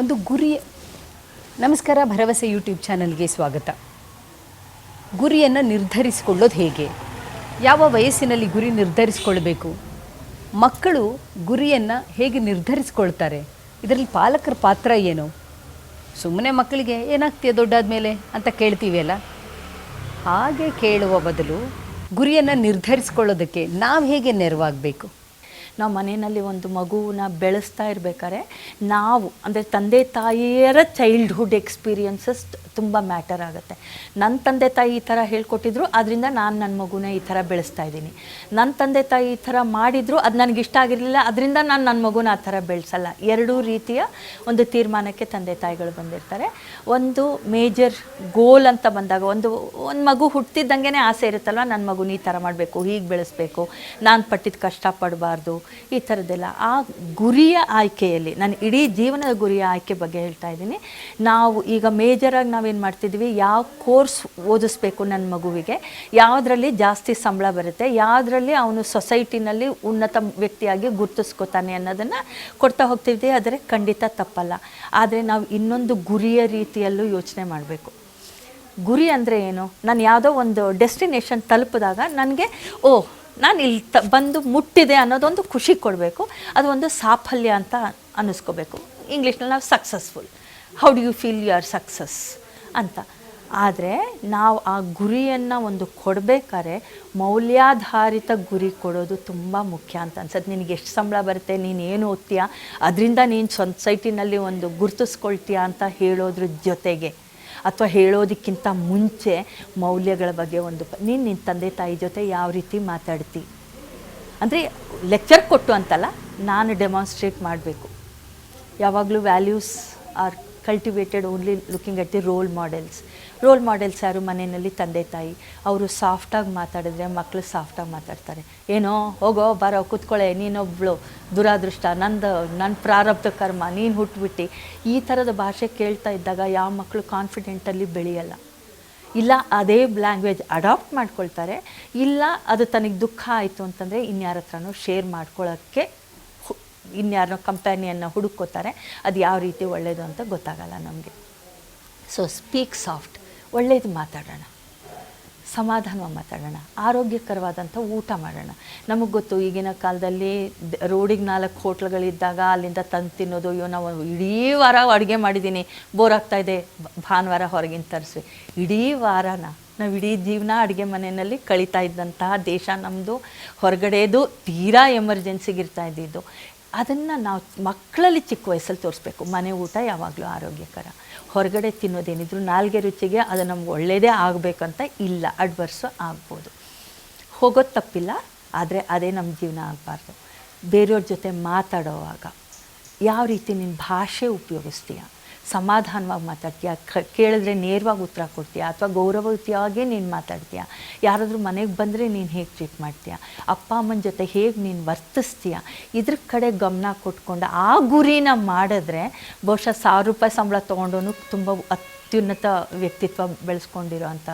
ಒಂದು ಗುರಿ. ನಮಸ್ಕಾರ, ಭರವಸೆ ಯೂಟ್ಯೂಬ್ ಚಾನಲ್ಗೆ ಸ್ವಾಗತ. ಗುರಿಯನ್ನು ನಿರ್ಧರಿಸಿಕೊಳ್ಳೋದು ಹೇಗೆ? ಯಾವ ವಯಸ್ಸಿನಲ್ಲಿ ಗುರಿ ನಿರ್ಧರಿಸಿಕೊಳ್ಬೇಕು? ಮಕ್ಕಳು ಗುರಿಯನ್ನು ಹೇಗೆ ನಿರ್ಧರಿಸಿಕೊಳ್ತಾರೆ? ಇದರಲ್ಲಿ ಪಾಲಕರ ಪಾತ್ರ ಏನು? ಸುಮ್ಮನೆ ಮಕ್ಕಳಿಗೆ ಏನಾಗ್ತೀಯ ದೊಡ್ಡಾದ ಮೇಲೆ ಅಂತ ಕೇಳ್ತೀವಲ್ಲ ಹಾಗೆ ಕೇಳುವ ಬದಲು ಗುರಿಯನ್ನು ನಿರ್ಧರಿಸಿಕೊಳ್ಳೋದಕ್ಕೆ ನಾವು ಹೇಗೆ ನೆರವಾಗಬೇಕು? ನಾವು ಮನೆಯಲ್ಲಿ ಒಂದು ಮಗುವನ್ನ ಬೆಳೆಸ್ತಾ ಇರಬೇಕಾದ್ರೆ ನಾವು, ಅಂದರೆ ತಂದೆ ತಾಯಿಯರ ಚೈಲ್ಡ್ಹುಡ್ ಎಕ್ಸ್ಪೀರಿಯನ್ಸಸ್ ತುಂಬ ಮ್ಯಾಟರ್ ಆಗುತ್ತೆ. ನನ್ನ ತಂದೆ ತಾಯಿ ಈ ಥರ ಹೇಳ್ಕೊಟ್ಟಿದ್ರು ಅದರಿಂದ ನಾನು ನನ್ನ ಮಗುನ ಈ ಥರ ಬೆಳೆಸ್ತಾ ಇದ್ದೀನಿ. ನನ್ನ ತಂದೆ ತಾಯಿ ಈ ಥರ ಮಾಡಿದ್ರು, ಅದು ನನಗೆ ಇಷ್ಟ ಆಗಿರಲಿಲ್ಲ ಅದರಿಂದ ನಾನು ನನ್ನ ಮಗುನ ಆ ಥರ ಬೆಳೆಸಲ್ಲ. ಎರಡೂ ರೀತಿಯ ಒಂದು ತೀರ್ಮಾನಕ್ಕೆ ತಂದೆ ತಾಯಿಗಳು ಬಂದಿರ್ತಾರೆ. ಒಂದು ಮೇಜರ್ ಗೋಲ್ ಅಂತ ಬಂದಾಗ, ಒಂದು ಒಂದು ಮಗು ಹುಟ್ಟಿದ್ದಂಗೆ ಆಸೆ ಇರುತ್ತಲ್ವ ನನ್ನ ಮಗುನ ಈ ಥರ ಮಾಡಬೇಕು, ಹೀಗೆ ಬೆಳೆಸಬೇಕು, ನಾನು ಪಟ್ಟಿದ್ದು ಕಷ್ಟ ಪಡಬಾರ್ದು ಈ ಥರದ್ದೆಲ್ಲ ಆ ಗುರಿಯ ಆಯ್ಕೆಯಲ್ಲಿ, ನಾನು ಇಡೀ ಜೀವನದ ಗುರಿಯ ಆಯ್ಕೆ ಬಗ್ಗೆ ಹೇಳ್ತಾ ಇದ್ದೀನಿ. ನಾವು ಈಗ ಮೇಜರಾಗಿ ನಾವೇನು ಮಾಡ್ತಿದ್ವಿ? ಯಾವ ಕೋರ್ಸ್ ಓದಿಸ್ಬೇಕು ನನ್ನ ಮಗುವಿಗೆ? ಯಾವುದರಲ್ಲಿ ಜಾಸ್ತಿ ಸಂಬಳ ಬರುತ್ತೆ? ಯಾವುದರಲ್ಲಿ ಅವನು ಸೊಸೈಟಿನಲ್ಲಿ ಉನ್ನತ ವ್ಯಕ್ತಿಯಾಗಿ ಗುರುತಿಸ್ಕೋತಾನೆ ಅನ್ನೋದನ್ನು ಕೊಡ್ತಾ ಹೋಗ್ತಿದ್ವಿ. ಆದರೆ ಖಂಡಿತ ತಪ್ಪಲ್ಲ. ಆದರೆ ನಾವು ಇನ್ನೊಂದು ಗುರಿಯ ರೀತಿಯಲ್ಲೂ ಯೋಚನೆ ಮಾಡಬೇಕು. ಗುರಿ ಅಂದರೆ ಏನು? ನಾನು ಯಾವುದೋ ಒಂದು ಡೆಸ್ಟಿನೇಷನ್ ತಲುಪಿದಾಗ ನನಗೆ ಓ ನಾನು ಇಲ್ಲಿ ತ, ಬಂದು ಮುಟ್ಟಿದೆ ಅನ್ನೋದೊಂದು ಖುಷಿ ಕೊಡಬೇಕು. ಅದು ಒಂದು ಸಾಫಲ್ಯ ಅಂತ ಅನ್ನಿಸ್ಕೋಬೇಕು. ಇಂಗ್ಲೀಷ್ನಲ್ಲಿ ನಾವು successful how do you feel you are success ಅಂತ. ಆದರೆ ನಾವು ಆ ಗುರಿಯನ್ನು ಒಂದು ಕೊಡಬೇಕಾದ್ರೆ ಮೌಲ್ಯಾಧಾರಿತ ಗುರಿ ಕೊಡೋದು ತುಂಬ ಮುಖ್ಯ ಅಂತ ಅನ್ಸುತ್ತೆ. ನಿನಗೆ ಎಷ್ಟು ಸಂಬಳ ಬರುತ್ತೆ, ನೀನು ಏನು ಓದ್ತೀಯಾ? ಅದರಿಂದ ನೀನು ಸೊಸೈಟಿನಲ್ಲಿ ಒಂದು ಗುರುತಿಸ್ಕೊಳ್ತೀಯಾ ಅಂತ ಹೇಳೋದ್ರ ಜೊತೆಗೆ. ಅಥವಾ ಹೇಳೋದಕ್ಕಿಂತ ಮುಂಚೆ ಮೌಲ್ಯಗಳ ಬಗ್ಗೆ ಒಂದು ನೀನು ನಿನ್ನ ತಂದೆ ತಾಯಿ ಜೊತೆ ಯಾವ ರೀತಿ ಮಾತಾಡ್ತಿ? ಅಂದರೆ ಲೆಕ್ಚರ್ ಕೊಟ್ಟು ಅಂತಲ್ಲ, ನಾನು ಡೆಮಾನ್ಸ್ಟ್ರೇಟ್ ಮಾಡಬೇಕು. ಯಾವಾಗಲೂ values are cultivated only looking at the role models role models ಯಾರು ಮನೆಯಲ್ಲಿ ತಂದೆ ತಾಯಿ? ಅವರು ಸಾಫ್ಟಾಗಿ ಮಾತಾಡಿದ್ರೆ ಮಕ್ಕಳು ಸಾಫ್ಟಾಗಿ ಮಾತಾಡ್ತಾರೆ. ಏನೋ, ಹೋಗೋ, ಬರೋ ಕೂತ್ಕೊಳ್ಳೆ ನೀನೊಬ್ಳು, ದುರಾದೃಷ್ಟ, ನಂದು ನನ್ನ ಪ್ರಾರಬ್ಧ ಕರ್ಮ, ನೀನು ಹುಟ್ಟುಬಿಟ್ಟು ಈ ಥರದ ಭಾಷೆ ಕೇಳ್ತಾ ಇದ್ದಾಗ ಯಾವ ಮಕ್ಕಳು ಕಾನ್ಫಿಡೆಂಟಲ್ಲಿ ಬೆಳೆಯಲ್ಲ. ಇಲ್ಲ, ಅದೇ ಲ್ಯಾಂಗ್ವೇಜ್ ಅಡಾಪ್ಟ್ ಮಾಡ್ಕೊಳ್ತಾರೆ. ಇಲ್ಲ, ಅದು ತನಗೆ ದುಃಖ ಆಯಿತು ಅಂತಂದರೆ ಇನ್ಯಾರ ಹತ್ರನೂ ಶೇರ್ ಮಾಡ್ಕೊಳ್ಳೋಕ್ಕೆ ಇನ್ಯಾರನ್ನೋ ಕಂಪ್ಯಾನಿಯನ್ನು ಹುಡುಕೋತಾರೆ ಅದು ಯಾವ ರೀತಿ ಒಳ್ಳೆಯದು ಅಂತ ಗೊತ್ತಾಗಲ್ಲ ನಮಗೆ. ಸೊ ಸ್ಪೀಕ್ ಸಾಫ್ಟ್ ಒಳ್ಳೇದು ಮಾತಾಡೋಣ. ಸಮಾಧಾನವಾಗಿ ಮಾತಾಡೋಣ. ಆರೋಗ್ಯಕರವಾದಂಥ ಊಟ ಮಾಡೋಣ. ನಮಗೆ ಗೊತ್ತು, ಈಗಿನ ಕಾಲದಲ್ಲಿ ರೋಡಿಗೆ ನಾಲ್ಕು ಹೋಟ್ಲ್ಗಳಿದ್ದಾಗ ಅಲ್ಲಿಂದ ತಂದು ತಿನ್ನೋದು, ಅಯ್ಯೋ, ನಾವು ಇಡೀ ವಾರ ಅಡುಗೆ ಮಾಡಿದ್ದೀನಿ. ಬೋರ್ ಆಗ್ತಾ ಇದೆ. ಭಾನುವಾರ ಹೊರಗಿನ ತರಿಸಿ ಇಡೀ ವಾರನ ನಾವು ಇಡೀ ಜೀವನ ಅಡುಗೆ ಮನೆಯಲ್ಲಿ ಕಳೀತಾ ಇದ್ದಂತಹ ದೇಶ ನಮ್ಮದು ಹೊರಗಡೆದು ತೀರಾ ಎಮರ್ಜೆನ್ಸಿಗೆ ಇರ್ತಾ ಇದ್ದಿದ್ದು. ಅದನ್ನು ನಾವು ಮಕ್ಕಳಲ್ಲಿ ಚಿಕ್ಕ ವಯಸ್ಸಲ್ಲಿ ತೋರಿಸ್ಬೇಕು. ಮನೆ ಊಟ ಯಾವಾಗಲೂ ಆರೋಗ್ಯಕರ. ಹೊರಗಡೆ ತಿನ್ನೋದೇನಿದ್ರು ನಾಲ್ಗೆ ರುಚಿಗೆ ಅದು ನಮ್ಗೆ ಒಳ್ಳೆಯದೇ ಆಗಬೇಕಂತ ಇಲ್ಲ. ಅಡ್ವರ್ಸು ಆಗ್ಬೋದು. ಹೋಗೋದು ತಪ್ಪಿಲ್ಲ, ಆದರೆ ಅದೇ ನಮ್ಮ ಜೀವನ ಆಗಬಾರ್ದು. ಬೇರೆಯವ್ರ ಜೊತೆ ಮಾತಾಡೋವಾಗ ಯಾವ ರೀತಿ ನಿನ್ನ ಭಾಷೆ ಉಪಯೋಗಿಸ್ತೀಯ? ಸಮಾಧಾನವಾಗಿ ಮಾತಾಡ್ತೀಯಾ? ಕೇಳಿದ್ರೆ ನೇರವಾಗಿ ಉತ್ತರ ಕೊಡ್ತೀಯಾ? ಅಥವಾ ಗೌರವಯುತವಾಗೇ ನೀನು ಮಾತಾಡ್ತೀಯಾ? ಯಾರಾದರೂ ಮನೆಗೆ ಬಂದರೆ ನೀನು ಹೇಗೆ ಟ್ರೀಟ್ ಮಾಡ್ತೀಯಾ? ಅಪ್ಪ, ಅಮ್ಮನ ಜೊತೆ ಹೇಗೆ ನೀನು ವರ್ತಿಸ್ತೀಯ? ಇದ್ರ ಕಡೆ ಗಮನ ಕೊಟ್ಕೊಂಡು ಆ ಗುರಿನ ಮಾಡಿದ್ರೆ ಬಹುಶಃ ಸಾವಿರ ರೂಪಾಯಿ ಸಂಬಳ ತೊಗೊಂಡೋನು ತುಂಬ ಅತ್ಯುನ್ನತ ವ್ಯಕ್ತಿತ್ವ ಬೆಳೆಸ್ಕೊಂಡಿರೋಂಥ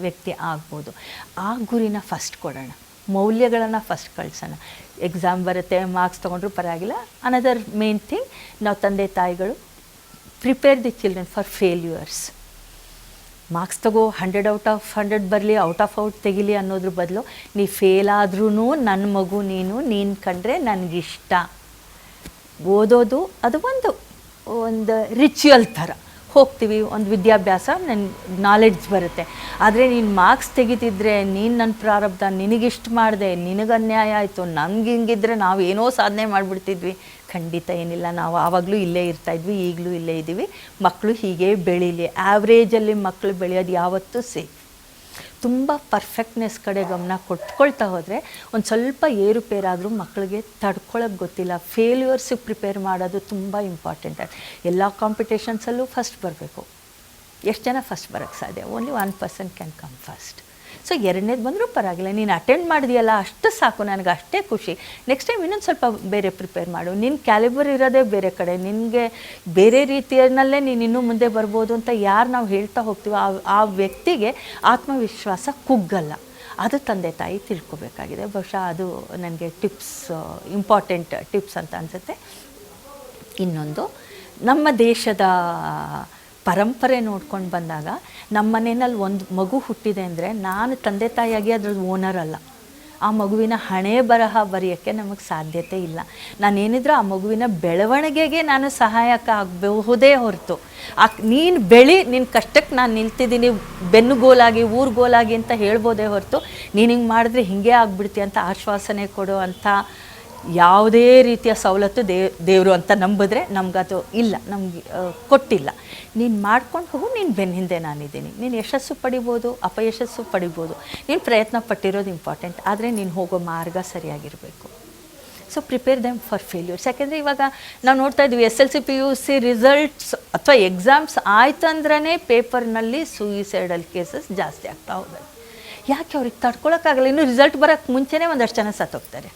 ವ್ಯಕ್ತಿ ಆಗ್ಬೋದು. ಆ ಗುರಿನ ಫಸ್ಟ್ ಕೊಡೋಣ. ಮೌಲ್ಯಗಳನ್ನು ಫಸ್ಟ್ ಕಳ್ಸೋಣ. ಎಕ್ಸಾಮ್ ಬರುತ್ತೆ ಮಾರ್ಕ್ಸ್ ತೊಗೊಂಡ್ರೂ ಪರವಾಗಿಲ್ಲ. ಅನದರ್ ಮೇನ್ ಥಿಂಗ್ ನಾವು ತಂದೆ ತಾಯಿಗಳು prepare the children for failures marks ತಗೋ ಹಂಡ್ರೆಡ್ ಔಟ್ ಆಫ್ ಹಂಡ್ರೆಡ್ ಬರಲಿ ಔಟ್ ಆಫ್ ಔಟ್ ತೆಗಿಲಿ ಅನ್ನೋದ್ರ ಬದಲು, ನೀ ಫೇಲ್ ಆದ್ರೂ ನನ್ನ ಮಗು ನೀನು ನೀನು ಕಂಡ್ರೆ ನನಗಿಷ್ಟ. ಓದೋದು ಅದು ಒಂದು ಒಂದು ರಿಚುವಲ್ ಥರ. ಹೋಗ್ತೀವಿ, ಒಂದು ವಿದ್ಯಾಭ್ಯಾಸ ನನ್ನ ನಾಲೆಡ್ಜ್ ಬರುತ್ತೆ. ಆದರೆ ನೀನು ಮಾರ್ಕ್ಸ್ ತೆಗಿತಿದ್ರೆ, ನೀನು ನನ್ನ ಪ್ರಾರಬ್ಧ, ನಿನಗಿಷ್ಟು ಮಾಡಿದೆ, ನಿನಗೆ ಅನ್ಯಾಯ ಆಯಿತು ನಮ್ಗೆ ಹಿಂಗಿದ್ರೆ ನಾವು ಏನೋ ಸಾಧನೆ ಮಾಡಿಬಿಡ್ತಿದ್ವಿ. ಖಂಡಿತ ಏನಿಲ್ಲ, ನಾವು ಆವಾಗಲೂ ಇಲ್ಲೇ ಇರ್ತಾಯಿದ್ವಿ ಈಗಲೂ ಇಲ್ಲೇ ಇದ್ದೀವಿ ಮಕ್ಕಳು ಹೀಗೆ ಬೆಳೀಲಿ. ಆ್ಯಾವ್ರೇಜಲ್ಲಿ ಮಕ್ಕಳು ಬೆಳೆಯೋದು ಯಾವತ್ತೂ ಸೇಫ್ ತುಂಬ ಪರ್ಫೆಕ್ಟ್ನೆಸ್ ಕಡೆ ಗಮನ ಕೊಟ್ಕೊಳ್ತಾ ಹೋದರೆ ಒಂದು ಸ್ವಲ್ಪ ಏರುಪೇರಾದರೂ ಮಕ್ಕಳಿಗೆ ತಡ್ಕೊಳಕ್ಕೆ ಗೊತ್ತಿಲ್ಲ. ಫೇಲ್ಯೂರ್ಸಿಗೆ ಪ್ರಿಪೇರ್ ಮಾಡೋದು ತುಂಬ ಇಂಪಾರ್ಟೆಂಟ್ ಎಲ್ಲ ಕಾಂಪಿಟೇಷನ್ಸಲ್ಲೂ ಫಸ್ಟ್ ಬರಬೇಕು. ಎಷ್ಟು ಜನ ಫಸ್ಟ್ ಬರೋಕ್ಕೆ ಸಾಧ್ಯ? Only one person can come first so ಎರಡನೇದು ಬಂದರೂ ಪರವಾಗಿಲ್ಲ. ನೀನು ಅಟೆಂಡ್ ಮಾಡಿದೆಯಲ್ಲ, ಅಷ್ಟು ಸಾಕು, ನನಗೆ ಅಷ್ಟೇ ಖುಷಿ. ನೆಕ್ಸ್ಟ್ ಟೈಮ್ ಇನ್ನೊಂದು ಸ್ವಲ್ಪ ಬೇರೆ ಪ್ರಿಪೇರ್ ಮಾಡು. ನಿನ್ನ ಕ್ಯಾಲಿಬರ್ ಇರೋದೇ ಬೇರೆ ಕಡೆ. ನಿನಗೆ ಬೇರೆ ರೀತಿಯಲ್ಲೇ ನೀನು ಇನ್ನೂ ಮುಂದೆ ಬರ್ಬೋದು ಅಂತ ಯಾರು ನಾವು ಹೇಳ್ತಾ ಹೋಗ್ತೀವೋ, ಆ ಆ ವ್ಯಕ್ತಿಗೆ ಆತ್ಮವಿಶ್ವಾಸ ಕುಗ್ಗಲ್ಲ. ಅದು ತಂದೆ ತಾಯಿ ತಿಳ್ಕೊಬೇಕಾಗಿದೆ. ಬಹುಶಃ ಅದು ನನಗೆ ಟಿಪ್ಸ್ ಇಂಪಾರ್ಟೆಂಟ್ ಟಿಪ್ಸ್ ಅಂತ ಅನಿಸುತ್ತೆ. ಇನ್ನೊಂದು, ನಮ್ಮ ದೇಶದ ಪರಂಪರೆ ನೋಡ್ಕೊಂಡು ಬಂದಾಗ ನಮ್ಮ ಮನೆಯಲ್ಲಿ ಒಂದು ಮಗು ಹುಟ್ಟಿದೆ ಅಂದರೆ ನಾನು ತಂದೆ ತಾಯಿಯಾಗಿ ಅದ್ರದ್ದು ಓನರ್ ಅಲ್ಲ. ಆ ಮಗುವಿನ ಹಣೆ ಬರಹ ಬರೆಯೋಕ್ಕೆ ನಮಗೆ ಸಾಧ್ಯತೆ ಇಲ್ಲ. ನಾನೇನಿದ್ರು ಆ ಮಗುವಿನ ಬೆಳವಣಿಗೆಗೆ ನಾನು ಸಹಾಯಕ ಆಗಬಹುದೇ ಹೊರತು. ಆ ನೀನು ಬೆಳಿ ನಿನ್ನ ಕಷ್ಟಕ್ಕೆ ನಾನು ನಿಲ್ತಿದ್ದೀನಿ ಬೆನ್ನುಗೋಲಾಗಿ ಊರುಗೋಲಾಗಿ ಅಂತ ಹೇಳ್ಬೋದೇ ಹೊರತು, ನೀನು ಹಿಂಗೆ ಮಾಡಿದ್ರೆ ಹಿಂಗೆ ಆಗ್ಬಿಡ್ತಿ ಅಂತ ಆಶ್ವಾಸನೆ ಕೊಡೋ ಅಂಥ ಯಾವುದೇ ರೀತಿಯ ಸವಲತ್ತು ದೇ, ದೇವರು ಅಂತ ನಂಬಿದ್ರೆ ನಮ್ಗದು ಇಲ್ಲ, ನಮ್ಗೆ ಕೊಟ್ಟಿಲ್ಲ. ನೀನು ಮಾಡ್ಕೊಂಡು ಹೋಗು, ನೀನು ಬೆನ್ನ ಹಿಂದೆ ನಾನಿದ್ದೀನಿ. ನೀನು ಯಶಸ್ಸು ಪಡಿಬೋದು, ಅಪಯಶಸ್ಸು ಪಡಿಬೋದು. ನೀನು ಪ್ರಯತ್ನ ಪಟ್ಟಿರೋದು ಇಂಪಾರ್ಟೆಂಟ್ ಆದರೆ ನೀನು ಹೋಗೋ ಮಾರ್ಗ ಸರಿಯಾಗಿರಬೇಕು. So prepare them for failures ಯಾಕೆಂದರೆ ಇವಾಗ ನಾವು ನೋಡ್ತಾ ಇದ್ವಿ, S L C, P U C results ಅಥವಾ ಎಕ್ಸಾಮ್ಸ್ ಆಯ್ತಂದ್ರೆ ಪೇಪರ್ನಲ್ಲಿ ಸೂಯಿಸೈಡಲ್ ಕೇಸಸ್ ಜಾಸ್ತಿ ಆಗ್ತಾ ಹೋಗುತ್ತೆ. ಯಾಕೆ ಅವ್ರಿಗೆ ತಡ್ಕೊಳಕ್ಕಾಗಲ್ಲ? ಇನ್ನು ರಿಸಲ್ಟ್ ಬರೋಕ್ಕೆ ಮುಂಚೆನೇ ಒಂದಷ್ಟು ಜನ ಸತ್ತೋಗ್ತಾರೆ.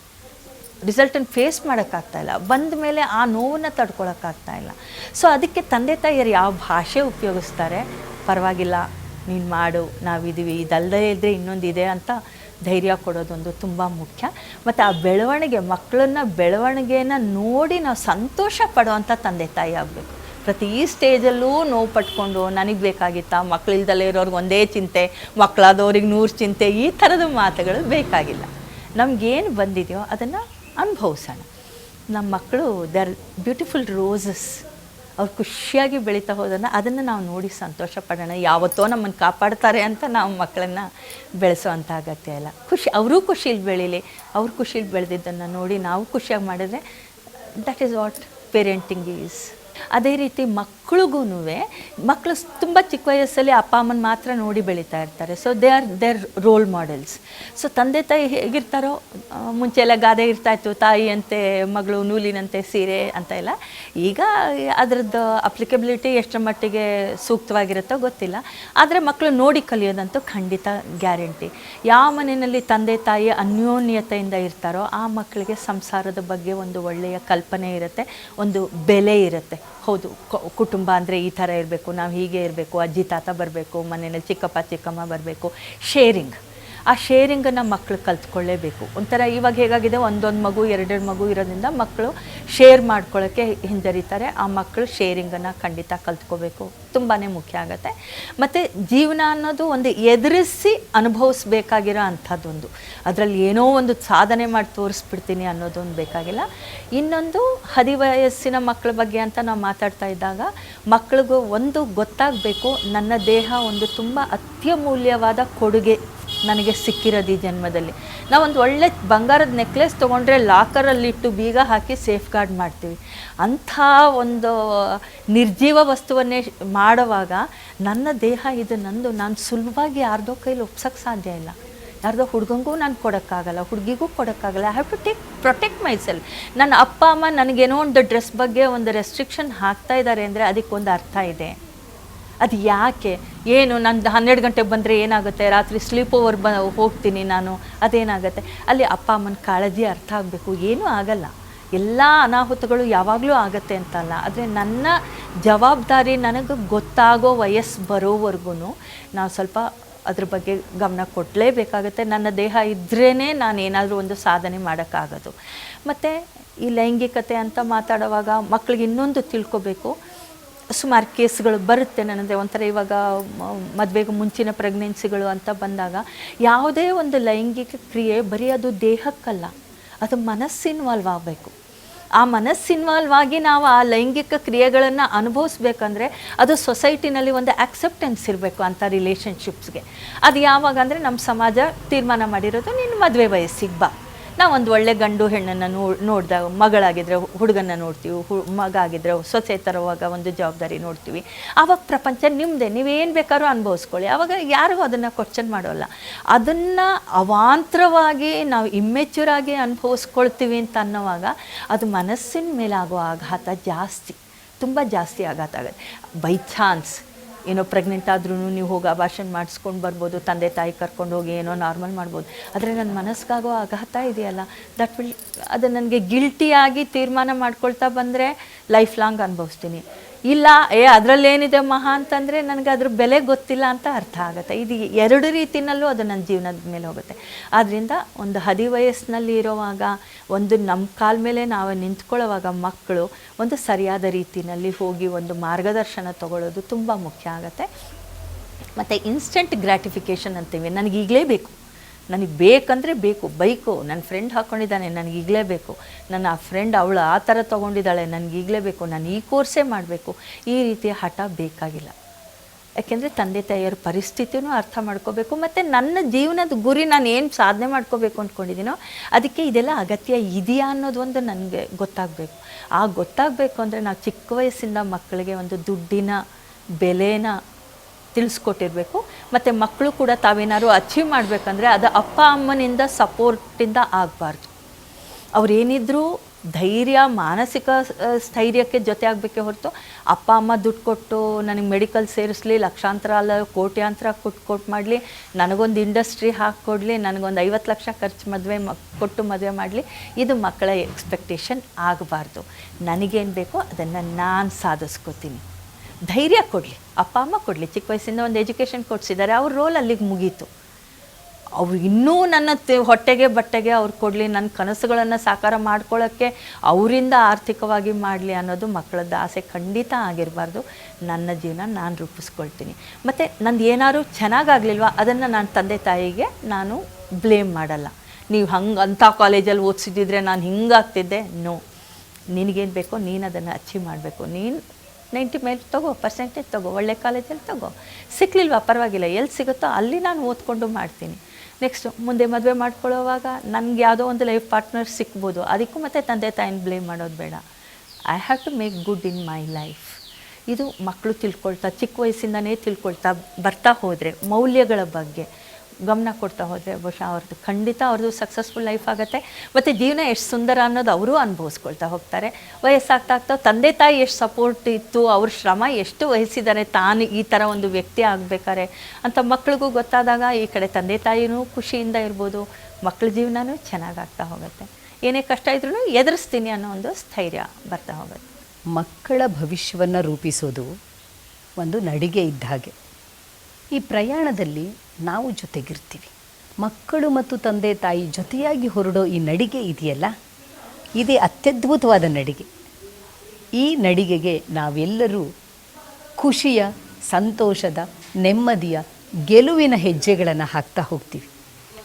ರಿಸಲ್ಟನ್ನು ಫೇಸ್ ಮಾಡೋಕ್ಕಾಗ್ತಾ ಇಲ್ಲ. ಬಂದ ಮೇಲೆ ಆ ನೋವನ್ನು ತಡ್ಕೊಳಕ್ಕಾಗ್ತಾ ಇಲ್ಲ. ಸೊ ಅದಕ್ಕೆ ತಂದೆ ತಾಯಿಯರು ಯಾವ ಭಾಷೆ ಉಪಯೋಗಿಸ್ತಾರೆ? ಪರವಾಗಿಲ್ಲ, ನೀನು ಮಾಡು ನಾವಿದ್ದೀವಿ ಇದಲ್ಲದೇ ಇದ್ದರೆ ಇನ್ನೊಂದು ಇದೆ ಅಂತ ಧೈರ್ಯ ಕೊಡೋದೊಂದು ತುಂಬ ಮುಖ್ಯ. ಮತ್ತು ಆ ಬೆಳವಣಿಗೆ ಮಕ್ಕಳನ್ನ ಬೆಳವಣಿಗೆನ ನೋಡಿ ನಾವು ಸಂತೋಷ ಪಡೋವಂಥ ತಂದೆ ತಾಯಿ ಆಗಬೇಕು. ಪ್ರತಿ ಸ್ಟೇಜಲ್ಲೂ ನೋವು ಪಟ್ಕೊಂಡು, ನನಗೆ ಬೇಕಾಗಿತ್ತಾ? ಮಕ್ಕಳಿಲ್ದಲೇ ಇರೋರ್ಗೆ ಒಂದೇ ಚಿಂತೆ ಮಕ್ಕಳಾದವ್ರಿಗೆ ನೂರು ಚಿಂತೆ, ಈ ಥರದ ಮಾತುಗಳು ಬೇಕಾಗಿಲ್ಲ. ನಮಗೇನು ಬಂದಿದೆಯೋ ಅದನ್ನು ಅನುಭವಿಸೋಣ. ನಮ್ಮ ಮಕ್ಕಳು ದರ್ ಬ್ಯೂಟಿಫುಲ್ ರೋಸಸ್ ಅವ್ರು ಖುಷಿಯಾಗಿ ಬೆಳೀತಾ ಹೋದನ್ನ ಅದನ್ನು ನಾವು ನೋಡಿ ಸಂತೋಷ ಪಡೋಣ. ಯಾವತ್ತೋ ನಮ್ಮನ್ನು ಕಾಪಾಡ್ತಾರೆ ಅಂತ ನಾವು ಮಕ್ಕಳನ್ನು ಬೆಳೆಸೋ ಅಂಥ ಅಗತ್ಯ ಇಲ್ಲ. ಖುಷಿ, ಅವರೂ ಖುಷಿಲಿ ಬೆಳೀಲಿ. ಅವ್ರ ಖುಷಿಲಿ ಬೆಳೆದಿದ್ದನ್ನು ನೋಡಿ ನಾವು ಖುಷಿಯಾಗಿ ಮಾಡಿದ್ರೆ that is what parenting is ಅದೇ ರೀತಿ ಮಕ್ಕಳಿಗೂ ಮಕ್ಕಳು ತುಂಬ ಚಿಕ್ಕ ವಯಸ್ಸಲ್ಲಿ ಅಪ್ಪ ಅಮ್ಮನ ಮಾತ್ರ ನೋಡಿ ಬೆಳೀತಾ ಇರ್ತಾರೆ. So they are their role models so ತಂದೆ ತಾಯಿ ಹೇಗಿರ್ತಾರೋ ಮುಂಚೆ ಎಲ್ಲ ಗಾದೆ ಇರ್ತಾಯಿತ್ತು ತಾಯಿಯಂತೆ, ಮಗಳು ನೂಲಿನಂತೆ ಸೀರೆ ಅಂತ ಎಲ್ಲ. ಈಗ ಅದರದ್ದು ಅಪ್ಲಿಕಬಿಲಿಟಿ ಎಷ್ಟರ ಮಟ್ಟಿಗೆ ಸೂಕ್ತವಾಗಿರುತ್ತೋ ಗೊತ್ತಿಲ್ಲ. ಆದರೆ ಮಕ್ಕಳು ನೋಡಿ ಕಲಿಯೋದಂತೂ ಖಂಡಿತ ಗ್ಯಾರಂಟಿ. ಯಾವ ಮನೆಯಲ್ಲಿ ತಂದೆ ತಾಯಿ ಅನ್ಯೋನ್ಯತೆಯಿಂದ ಇರ್ತಾರೋ, ಆ ಮಕ್ಕಳಿಗೆ ಸಂಸಾರದ ಬಗ್ಗೆ ಒಂದು ಒಳ್ಳೆಯ ಕಲ್ಪನೆ ಇರುತ್ತೆ, ಒಂದು ಬೆಲೆ ಇರುತ್ತೆ. ಹೌದು ಕುಟುಂಬ ಅಂದರೆ ಈ ಥರ ಇರಬೇಕು, ನಾವು ಹೀಗೆ ಇರಬೇಕು, ಅಜ್ಜಿ, ತಾತ ಬರಬೇಕು, ಮನೆಯಲ್ಲಿ ಚಿಕ್ಕಪ್ಪ, ಚಿಕ್ಕಮ್ಮ ಬರಬೇಕು. ಶೇರಿಂಗ್ ಆ ಶೇರಿಂಗನ್ನು ಮಕ್ಕಳು ಕಲ್ತ್ಕೊಳ್ಳೇಬೇಕು. ಒಂಥರ ಇವಾಗ ಹೇಗಾಗಿದೆ, ಒಂದೊಂದು ಮಗು, ಎರಡೆರಡು ಮಗು ಇರೋದ್ರಿಂದ ಮಕ್ಕಳು ಶೇರ್ ಮಾಡ್ಕೊಳ್ಳೋಕ್ಕೆ ಹಿಂಜರಿತಾರೆ. ಆ ಮಕ್ಕಳು ಶೇರಿಂಗನ್ನು ಖಂಡಿತ ಕಲ್ತ್ಕೋಬೇಕು. ತುಂಬಾ ಮುಖ್ಯ ಆಗುತ್ತೆ. ಮತ್ತು ಜೀವನ ಅನ್ನೋದು ಒಂದು ಎದುರಿಸಿ ಅನುಭವಿಸ್ಬೇಕಾಗಿರೋ ಅಂಥದ್ದೊಂದು. ಅದರಲ್ಲಿ ಏನೋ ಒಂದು ಸಾಧನೆ ಮಾಡಿ ತೋರಿಸ್ಬಿಡ್ತೀನಿ ಅನ್ನೋದೊಂದು ಬೇಕಾಗಿಲ್ಲ. ಇನ್ನೊಂದು ಹದಿವಯಸ್ಸಿನ ಮಕ್ಕಳ ಬಗ್ಗೆ ಅಂತ ನಾವು ಮಾತಾಡ್ತಾ ಇದ್ದಾಗ ಮಕ್ಕಳಿಗೂ ಒಂದು ಗೊತ್ತಾಗಬೇಕು, ನನ್ನ ದೇಹ ಒಂದು ತುಂಬ ಅತ್ಯಮೂಲ್ಯವಾದ ಕೊಡುಗೆ ನನಗೆ ಸಿಕ್ಕಿರೋದು ಈ ಜನ್ಮದಲ್ಲಿ. ನಾವೊಂದು ಒಳ್ಳೆ ಬಂಗಾರದ ನೆಕ್ಲೆಸ್ ತೊಗೊಂಡ್ರೆ ಲಾಕರಲ್ಲಿಟ್ಟು ಬೀಗ ಹಾಕಿ ಸೇಫ್ ಗಾರ್ಡ್ ಮಾಡ್ತೀವಿ. ಅಂಥ ಒಂದು ನಿರ್ಜೀವ ವಸ್ತುವನ್ನೇ ಮಾಡುವಾಗ ನನ್ನ ದೇಹ ಇದು ನಂದು. ನಾನು ಸುಲಭವಾಗಿ ಯಾರ್ದೋ ಕೈಲಿ ಒಪ್ಸೋಕ್ಕೆ ಸಾಧ್ಯ ಇಲ್ಲ. ಯಾರ್ದೋ ಹುಡುಗಂಗೂ ನಾನು ಕೊಡೋಕ್ಕಾಗಲ್ಲ, ಹುಡುಗಿಗೂ ಕೊಡೋಕ್ಕಾಗಲ್ಲ. I have to take protect myself ನನ್ನ ಅಪ್ಪ, ಅಮ್ಮ ನನಗೇನೋ ಒಂದು ಡ್ರೆಸ್ ಬಗ್ಗೆ ಒಂದು ರೆಸ್ಟ್ರಿಕ್ಷನ್ ಹಾಕ್ತಾ ಇದ್ದಾರೆ ಅಂದರೆ ಅದಕ್ಕೊಂದು ಅರ್ಥ ಇದೆ. ಅದು ಯಾಕೆ? ಏನು, ನಂದು ಹನ್ನೆರಡು ಗಂಟೆಗೆ ಬಂದರೆ ಏನಾಗುತ್ತೆ? ರಾತ್ರಿ ಸ್ಲೀಪ್ ಓವರ್ ಬ, ಹೋಗ್ತೀನಿ ನಾನು, ಅದೇನಾಗುತ್ತೆ? ಅಲ್ಲಿ ಅಪ್ಪ ಅಮ್ಮನ ಕಾಳಜಿ ಅರ್ಥ ಆಗಬೇಕು. ಏನೂ ಆಗಲ್ಲ. ಎಲ್ಲ ಅನಾಹುತಗಳು ಯಾವಾಗಲೂ ಆಗತ್ತೆ ಅಂತಲ್ಲ. ಆದರೆ ನನ್ನ ಜವಾಬ್ದಾರಿ ನನಗೆ ಗೊತ್ತಾಗೋ ವಯಸ್ಸು ಬರೋವರೆಗೂ ನಾವು ಸ್ವಲ್ಪ ಅದ್ರ ಬಗ್ಗೆ ಗಮನ ಕೊಡಲೇಬೇಕಾಗತ್ತೆ. ನನ್ನ ದೇಹ ಇದ್ರೇ ನಾನು ಏನಾದರೂ ಒಂದು ಸಾಧನೆ ಮಾಡೋಕ್ಕಾಗೋದು. ಮತ್ತು ಈ ಲೈಂಗಿಕತೆ ಅಂತ ಮಾತಾಡುವಾಗ ಮಕ್ಕಳಿಗೆ ಇನ್ನೊಂದು ತಿಳ್ಕೊಬೇಕು. ಸುಮಾರು ಕೇಸ್ಗಳು ಬರುತ್ತೆ ನನ್ನದೇ ಒಂಥರ ಇವಾಗ ಮದುವೆಗೆ ಮುಂಚಿನ ಪ್ರೆಗ್ನೆನ್ಸಿಗಳು ಅಂತ ಬಂದಾಗ ಯಾವುದೇ ಒಂದು ಲೈಂಗಿಕ ಕ್ರಿಯೆ ಬರೀ ಅದು ದೇಹಕ್ಕಲ್ಲ, ಅದು ಮನಸ್ಸು ಇನ್ವಾಲ್ವ್ ಆಗಬೇಕು. ಆ ಮನಸ್ಸು ಇನ್ವಾಲ್ವ್ ಆಗಿ ನಾವು ಆ ಲೈಂಗಿಕ ಕ್ರಿಯೆಗಳನ್ನು ಅನುಭವಿಸ್ಬೇಕಂದ್ರೆ ಅದು ಸೊಸೈಟಿನಲ್ಲಿ ಒಂದು ಆಕ್ಸೆಪ್ಟೆನ್ಸ್ ಇರಬೇಕು ಅಂಥ ರಿಲೇಷನ್ಶಿಪ್ಸ್ಗೆ ಅದು ಯಾವಾಗ ಅಂದರೆ ನಮ್ಮ ಸಮಾಜ ತೀರ್ಮಾನ ಮಾಡಿರೋದು ನಿನ್ನ ಮದುವೆ ವಯಸ್ಸಿಗೆ ಬಾ. ನಾವು ಒಂದು ಒಳ್ಳೆ ಗಂಡು ಹೆಣ್ಣನ್ನು ನೋಡಿ ನೋಡಿದಾಗ ಮಗಳಾಗಿದ್ದರೆ ಹುಡುಗನ್ನ ನೋಡ್ತೀವಿ, ಹು ಮಗ ಆಗಿದ್ರೆ ಸೊಸೆ ತರುವಾಗ ಒಂದು ಜವಾಬ್ದಾರಿ ನೋಡ್ತೀವಿ. ಆವಾಗ ಪ್ರಪಂಚ ನಿಮ್ಮದೇ ನೀವೇನು ಬೇಕಾದ್ರೂ ಅನುಭವಿಸ್ಕೊಳ್ಳಿ. ಆವಾಗ ಯಾರಿಗೂ ಅದನ್ನು ಕ್ವಶನ್ ಮಾಡೋಲ್ಲ. ಅದನ್ನು ಅವಾಂತರವಾಗಿ ನಾವು ಇಮ್ಮೆಚ್ಯೂರ್ ಆಗಿ ಅನುಭವಿಸ್ಕೊಳ್ತೀವಿ ಅಂತ ಅನ್ನೋವಾಗ ಅದು ಮನಸ್ಸಿನ ಮೇಲೆ ಆಗೋ ಆಘಾತ ಜಾಸ್ತಿ, ತುಂಬ ಜಾಸ್ತಿ ಆಘಾತ ಆಗುತ್ತೆ. ಬೈ ಚಾನ್ಸ್ ಏನೋ ಪ್ರೆಗ್ನೆಂಟ್ ಆದ್ರೂ ನೀವು ಹೋಗಿ ಅಭಾಷಣ ಮಾಡಿಸ್ಕೊಂಡು ಬರ್ಬೋದು, ತಂದೆ ತಾಯಿ ಕರ್ಕೊಂಡು ಹೋಗಿ ಏನೋ ನಾರ್ಮಲ್ ಮಾಡ್ಬೋದು. ಆದರೆ ನನ್ನ ಮನಸ್ಸಿಗಾಗೋ ಆಘಾತ ಇದೆಯಲ್ಲ ದಟ್ ವಿಲ್ ಅದು ನನಗೆ ಗಿಲ್ಟಿಯಾಗಿ ತೀರ್ಮಾನ ಮಾಡ್ಕೊಳ್ತಾ ಬಂದರೆ ಲೈಫ್ ಲಾಂಗ್ ಅನುಭವಿಸ್ತೀನಿ. ಇಲ್ಲ, ಏ, ಅದರಲ್ಲೇನಿದೆ ಮಹಾ ಅಂತಂದರೆ ನನಗೆ ಅದ್ರ ಬೆಲೆ ಗೊತ್ತಿಲ್ಲ ಅಂತ ಅರ್ಥ ಆಗುತ್ತೆ. ಇದು ಎರಡು ರೀತಿನಲ್ಲೂ ಅದು ನನ್ನ ಜೀವನದ ಮೇಲೆ ಹೋಗುತ್ತೆ. ಆದ್ದರಿಂದ ಒಂದು ಹದಿ ವಯಸ್ಸಿನಲ್ಲಿ ಇರುವಾಗ, ಒಂದು ನಮ್ಮ ಕಾಲ ಮೇಲೆ ನಾವು ನಿಂತ್ಕೊಳ್ಳೋವಾಗ ಮಕ್ಕಳು ಒಂದು ಸರಿಯಾದ ರೀತಿಯಲ್ಲಿ ಹೋಗಿ ಒಂದು ಮಾರ್ಗದರ್ಶನ ತಗೊಳ್ಳೋದು ತುಂಬ ಮುಖ್ಯ ಆಗುತ್ತೆ. ಮತ್ತು ಇನ್ಸ್ಟೆಂಟ್ ಗ್ರ್ಯಾಟಿಫಿಕೇಷನ್ ಅಂತೀವಿ. ನನಗೆ ಈಗಲೇ ಬೇಕು. ನನಗೆ ಬೇಕಂದರೆ ಬೇಕು, ಬೈಕು ನನ್ನ ಫ್ರೆಂಡ್ ಹಾಕ್ಕೊಂಡಿದ್ದಾನೆ ನನಗೆ ಈಗಲೇ ಬೇಕು. ನನ್ನ ಆ ಫ್ರೆಂಡ್ ಅವಳು ಆ ಥರ ತೊಗೊಂಡಿದ್ದಾಳೆ, ನನಗೆ ಈಗಲೇ ಬೇಕು, ನಾನು ಈ ಕೋರ್ಸೇ ಮಾಡಬೇಕು. ಈ ರೀತಿಯ ಹಠ ಬೇಕಾಗಿಲ್ಲ. ಯಾಕೆಂದರೆ ತಂದೆ ತಾಯಿಯರ ಪರಿಸ್ಥಿತಿನೂ ಅರ್ಥ ಮಾಡ್ಕೋಬೇಕು, ಮತ್ತು ನನ್ನ ಜೀವನದ ಗುರಿ ನಾನು ಏನು ಸಾಧನೆ ಮಾಡ್ಕೋಬೇಕು ಅಂದ್ಕೊಂಡಿದ್ದೀನೋ ಅದಕ್ಕೆ ಇದೆಲ್ಲ ಅಗತ್ಯ ಇದೆಯಾ ಅನ್ನೋದು ಒಂದು ನನಗೆ ಗೊತ್ತಾಗಬೇಕು. ಆ ಗೊತ್ತಾಗಬೇಕು ಅಂದರೆ ನಾವು ಚಿಕ್ಕ ವಯಸ್ಸಿಂದ ಮಕ್ಕಳಿಗೆ ಒಂದು ದುಡ್ಡಿನ ಬೆಲೆನ ತಿಳಿಸ್ಕೊಟ್ಟಿರಬೇಕು. ಮತ್ತು ಮಕ್ಕಳು ಕೂಡ ತಾವೇನಾದ್ರು ಅಚೀವ್ ಮಾಡಬೇಕಂದ್ರೆ ಅದು ಅಪ್ಪ ಅಮ್ಮನಿಂದ ಸಪೋರ್ಟಿಂದ ಆಗಬಾರ್ದು. ಅವರೇನಿದ್ರೂ ಧೈರ್ಯ, ಮಾನಸಿಕ ಸ್ಥೈರ್ಯಕ್ಕೆ ಜೊತೆ ಆಗಬೇಕೆ ಹೊರತು ಅಪ್ಪ ಅಮ್ಮ ದುಡ್ಡು ಕೊಟ್ಟು ನನಗೆ ಮೆಡಿಕಲ್ ಸೇರಿಸ್ಲಿ, ಲಕ್ಷಾಂತರ ಅಲ್ಲ, ಕೋಟ್ಯಾಂತರ ಕೊಟ್ಟು ಕೊಟ್ಟು ಮಾಡಲಿ, ನನಗೊಂದು ಇಂಡಸ್ಟ್ರಿ ಹಾಕ್ಕೊಡಲಿ ನನಗೊಂದು ಐವತ್ತು ಲಕ್ಷ ಖರ್ಚು ಮದುವೆ ಮ, ಕೊಟ್ಟು ಮದುವೆ ಮಾಡಲಿ, ಇದು ಮಕ್ಕಳ ಎಕ್ಸ್ಪೆಕ್ಟೇಷನ್ ಆಗಬಾರ್ದು. ನನಗೇನು ಬೇಕೋ ಅದನ್ನು ನಾನು ಸಾಧಿಸ್ಕೋತೀನಿ. ಧೈರ್ಯ ಕೊಡಲಿ. ಅಪ್ಪ, ಅಮ್ಮ ಕೊಡಲಿ. ಚಿಕ್ಕ ವಯಸ್ಸಿಂದ ಒಂದು ಎಜುಕೇಷನ್ ಕೊಡಿಸಿದ್ದಾರೆ. ಅವ್ರ ರೋಲ್ ಅಲ್ಲಿಗೆ ಮುಗೀತು. ಅವ್ರು ಇನ್ನೂ ನನ್ನ ಹೊಟ್ಟೆಗೆ, ಬಟ್ಟೆಗೆ ಅವ್ರು ಕೊಡಲಿ. ನನ್ನ ಕನಸುಗಳನ್ನು ಸಾಕಾರ ಮಾಡ್ಕೊಳ್ಳೋಕ್ಕೆ ಅವರಿಂದ ಆರ್ಥಿಕವಾಗಿ ಮಾಡಲಿ ಅನ್ನೋದು ಮಕ್ಕಳದ್ದು ಆಸೆ ಖಂಡಿತ ಆಗಿರಬಾರ್ದು. ನನ್ನ ಜೀವನ ನಾನು ರೂಪಿಸ್ಕೊಳ್ತೀನಿ. ಮತ್ತು ನಂದು ಏನಾದ್ರು ಚೆನ್ನಾಗಾಗಲಿಲ್ವಾ? ಅದನ್ನು ನಾನು ತಂದೆ ತಾಯಿಗೆ ನಾನು ಬ್ಲೇಮ್ ಮಾಡಲ್ಲ. ನೀವು ಹಂಗೆ ಅಂಥ ಕಾಲೇಜಲ್ಲಿ ಓದಿಸಿದ್ರೆ ನಾನು ಹಿಂಗಾಗ್ತಿದ್ದೆ? ನೋ ನಿನಗೇನು ಬೇಕೋ ನೀನು ಅದನ್ನು ಅಚೀವ್ ಮಾಡಬೇಕು. ನೀನು ನೈಂಟಿ ಮೇಲೆ ತಗೋ ಪರ್ಸೆಂಟೇಜ್ ತಗೋ, ಒಳ್ಳೆ ಕಾಲೇಜಲ್ಲಿ ತಗೋ. ಸಿಕ್ಕಲಿಲ್ವಾ ಪರವಾಗಿಲ್ಲ, ಎಲ್ಲಿ ಸಿಗುತ್ತೋ ಅಲ್ಲಿ ನಾನು ಓದ್ಕೊಂಡು ಮಾಡ್ತೀನಿ. ನೆಕ್ಸ್ಟ್ ಮುಂದೆ ಮದುವೆ ಮಾಡ್ಕೊಳ್ಳೋವಾಗ ನನಗೆ ಯಾವುದೋ ಒಂದು ಲೈಫ್ ಪಾರ್ಟ್ನರ್ ಸಿಕ್ಬೋದು. ಅದಕ್ಕೂ ಮತ್ತೆ ತಂದೆ ತಾಯಿನ ಬ್ಲೇಮ್ ಮಾಡೋದು ಬೇಡ. I have to make good in my life ಇದು ಮಕ್ಕಳು ತಿಳ್ಕೊಳ್ತಾ, ಚಿಕ್ಕ ವಯಸ್ಸಿಂದನೇ ತಿಳ್ಕೊಳ್ತಾ ಬರ್ತಾ ಹೋದರೆ ಮೌಲ್ಯಗಳ ಬಗ್ಗೆ. ಗಮನ ಕೊಡ್ತಾ ಹೋದರೆ ಬಹುಶಃ ಅವ್ರದ್ದು ಖಂಡಿತ ಅವ್ರದ್ದು ಸಕ್ಸಸ್ಫುಲ್ ಲೈಫ್ ಆಗುತ್ತೆ. ಮತ್ತು ಜೀವನ ಎಷ್ಟು ಸುಂದರ ಅನ್ನೋದು ಅವರು ಅನುಭವಿಸ್ಕೊಳ್ತಾ ಹೋಗ್ತಾರೆ. ವಯಸ್ಸಾಗ್ತಾ ಆಗ್ತಾ ತಂದೆ ತಾಯಿ ಎಷ್ಟು ಸಪೋರ್ಟ್ ಇತ್ತು, ಅವ್ರ ಶ್ರಮ ಎಷ್ಟು ವಹಿಸಿದ್ದಾರೆ, ತಾನು ಈ ಥರ ಒಂದು ವ್ಯಕ್ತಿ ಆಗಬೇಕಾರೆ ಅಂತ ಮಕ್ಳಿಗೂ ಗೊತ್ತಾದಾಗ ಈ ಕಡೆ ತಂದೆ ತಾಯಿನೂ ಖುಷಿಯಿಂದ ಇರ್ಬೋದು ಮಕ್ಕಳ ಜೀವನವೂ ಚೆನ್ನಾಗಾಗ್ತಾ ಹೋಗುತ್ತೆ. ಏನೇ ಕಷ್ಟ ಇದ್ರೂ ಎದುರಿಸ್ತೀನಿ ಅನ್ನೋ ಒಂದು ಸ್ಥೈರ್ಯ ಬರ್ತಾ ಹೋಗುತ್ತೆ. ಮಕ್ಕಳ ಭವಿಷ್ಯವನ್ನು ರೂಪಿಸೋದು ಒಂದು ನಡಿಗೆ ಇದ್ದ ಹಾಗೆ. ಈ ಪ್ರಯಾಣದಲ್ಲಿ ನಾವು ಜೊತೆಗಿರ್ತೀವಿ. ಮಕ್ಕಳು ಮತ್ತು ತಂದೆ ತಾಯಿ ಜೊತೆಯಾಗಿ ಹೊರಡೋ ಈ ನಡಿಗೆ ಇದೆಯಲ್ಲ? ಇದೇ ಅತ್ಯದ್ಭುತವಾದ ನಡಿಗೆ. ಈ ನಡಿಗೆಗೆ ನಾವೆಲ್ಲರೂ ಖುಷಿಯ, ಸಂತೋಷದ, ನೆಮ್ಮದಿಯ ಗೆಲುವಿನ ಹೆಜ್ಜೆಗಳನ್ನು ಹಾಕ್ತಾ ಹೋಗ್ತೀವಿ.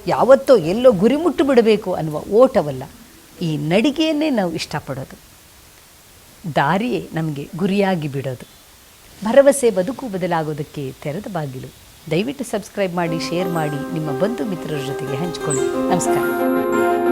ಯಾವತ್ತೋ ಎಲ್ಲೋ ಗುರಿ ಮುಟ್ಟು ಬಿಡಬೇಕು ಅನ್ನುವ ಓಟವಲ್ಲ ಈ ನಡಿಗೆಯನ್ನೇ ನಾವು ಇಷ್ಟಪಡೋದು. ದಾರಿಯೇ ನಮಗೆ ಗುರಿಯಾಗಿ ಬಿಡೋದು. ಭರವಸೆ, ಬದುಕು ಬದಲಾಗೋದಕ್ಕೆ ತೆರೆದ ಬಾಗಿಲು. ದಯವಿಟ್ಟು ಸಬ್ಸ್ಕ್ರೈಬ್ ಮಾಡಿ, ಶೇರ್ ಮಾಡಿ, ನಿಮ್ಮ ಬಂಧು ಮಿತ್ರರ ಜೊತೆಗೆ ಹಂಚಿಕೊಳ್ಳಿ. ನಮಸ್ಕಾರ.